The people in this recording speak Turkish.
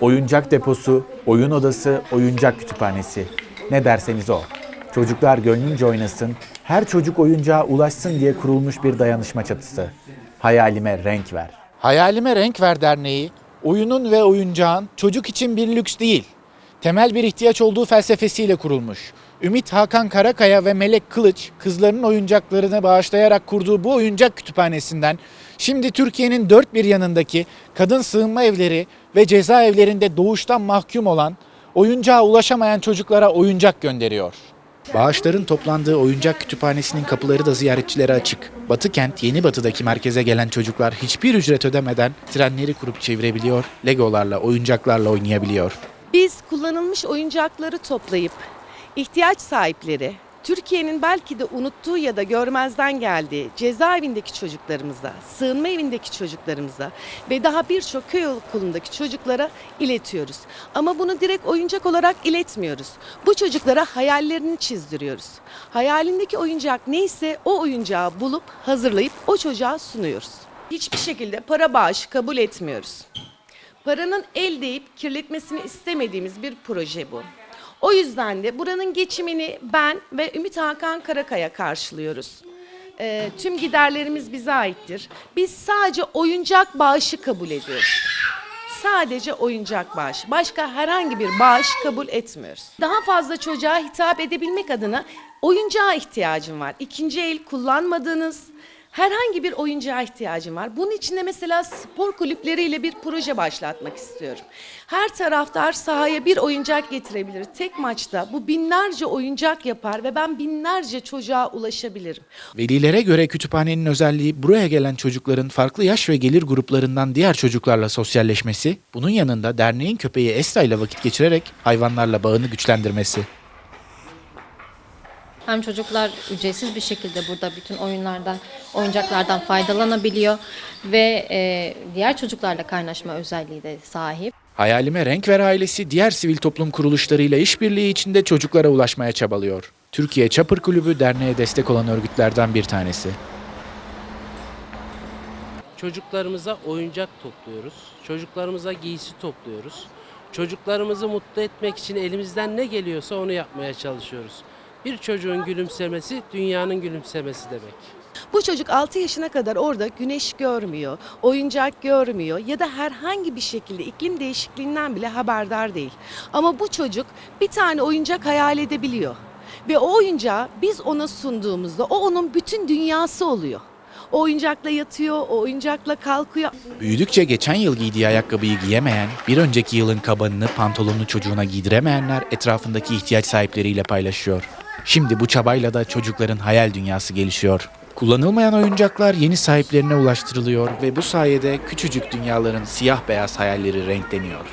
Oyuncak deposu, oyun odası, oyuncak kütüphanesi. Ne derseniz o. Çocuklar gönlünce oynasın, her çocuk oyuncağa ulaşsın diye kurulmuş bir dayanışma çatısı. Hayalime renk ver. Hayalime Renk Ver Derneği, oyunun ve oyuncağın çocuk için bir lüks değil, temel bir ihtiyaç olduğu felsefesiyle kurulmuş. Ümit Hakan Karakaya ve Melek Kılıç, kızlarının oyuncaklarını bağışlayarak kurduğu bu oyuncak kütüphanesinden, şimdi Türkiye'nin dört bir yanındaki kadın sığınma evleri ve cezaevlerinde doğuştan mahkum olan, oyuncağa ulaşamayan çocuklara oyuncak gönderiyor. Bağışların toplandığı oyuncak kütüphanesinin kapıları da ziyaretçilere açık. Batı kent Yeni Batı'daki merkeze gelen çocuklar hiçbir ücret ödemeden trenleri kurup çevirebiliyor, legolarla, oyuncaklarla oynayabiliyor. Biz kullanılmış oyuncakları toplayıp ihtiyaç sahipleri, Türkiye'nin belki de unuttuğu ya da görmezden geldiği cezaevindeki çocuklarımıza, sığınma evindeki çocuklarımıza ve daha birçok köy okulundaki çocuklara iletiyoruz. Ama bunu direkt oyuncak olarak iletmiyoruz. Bu çocuklara hayallerini çizdiriyoruz. Hayalindeki oyuncak neyse o oyuncağı bulup hazırlayıp o çocuğa sunuyoruz. Hiçbir şekilde para bağışı kabul etmiyoruz. Paranın el değip kirletmesini istemediğimiz bir proje bu. O yüzden de buranın geçimini ben ve Ümit Hakan Karakaya karşılıyoruz. Ee, tüm giderlerimiz bize aittir. Biz sadece oyuncak bağışı kabul ediyoruz. Sadece oyuncak bağış. Başka herhangi bir bağış kabul etmiyoruz. Daha fazla çocuğa hitap edebilmek adına oyuncağa ihtiyacım var. İkinci el kullanmadığınız herhangi bir oyuncağa ihtiyacım var. Bunun için de mesela spor kulüpleriyle bir proje başlatmak istiyorum. Her taraftar sahaya bir oyuncak getirebilir. Tek maçta bu binlerce oyuncak yapar ve ben binlerce çocuğa ulaşabilirim. Velilere göre kütüphanenin özelliği buraya gelen çocukların farklı yaş ve gelir gruplarından diğer çocuklarla sosyalleşmesi, bunun yanında derneğin köpeği Esra ile vakit geçirerek hayvanlarla bağını güçlendirmesi. Hem çocuklar ücretsiz bir şekilde burada bütün oyunlardan, oyuncaklardan faydalanabiliyor ve e, diğer çocuklarla kaynaşma özelliği de sahip. Hayalime Renk Ver ailesi diğer sivil toplum kuruluşlarıyla işbirliği içinde çocuklara ulaşmaya çabalıyor. Türkiye Çapır Kulübü derneğe destek olan örgütlerden bir tanesi. Çocuklarımıza oyuncak topluyoruz. Çocuklarımıza giysi topluyoruz. Çocuklarımızı mutlu etmek için elimizden ne geliyorsa onu yapmaya çalışıyoruz. Bir çocuğun gülümsemesi dünyanın gülümsemesi demek. Bu çocuk 6 yaşına kadar orada güneş görmüyor, oyuncak görmüyor ya da herhangi bir şekilde iklim değişikliğinden bile haberdar değil. Ama bu çocuk bir tane oyuncak hayal edebiliyor. Ve o oyuncağı biz ona sunduğumuzda o onun bütün dünyası oluyor. O oyuncakla yatıyor, o oyuncakla kalkıyor. Büyüdükçe geçen yıl giydiği ayakkabıyı giyemeyen, bir önceki yılın kabanını, pantolonunu çocuğuna giydiremeyenler etrafındaki ihtiyaç sahipleriyle paylaşıyor. Şimdi bu çabayla da çocukların hayal dünyası gelişiyor. Kullanılmayan oyuncaklar yeni sahiplerine ulaştırılıyor ve bu sayede küçücük dünyaların siyah beyaz hayalleri renkleniyor.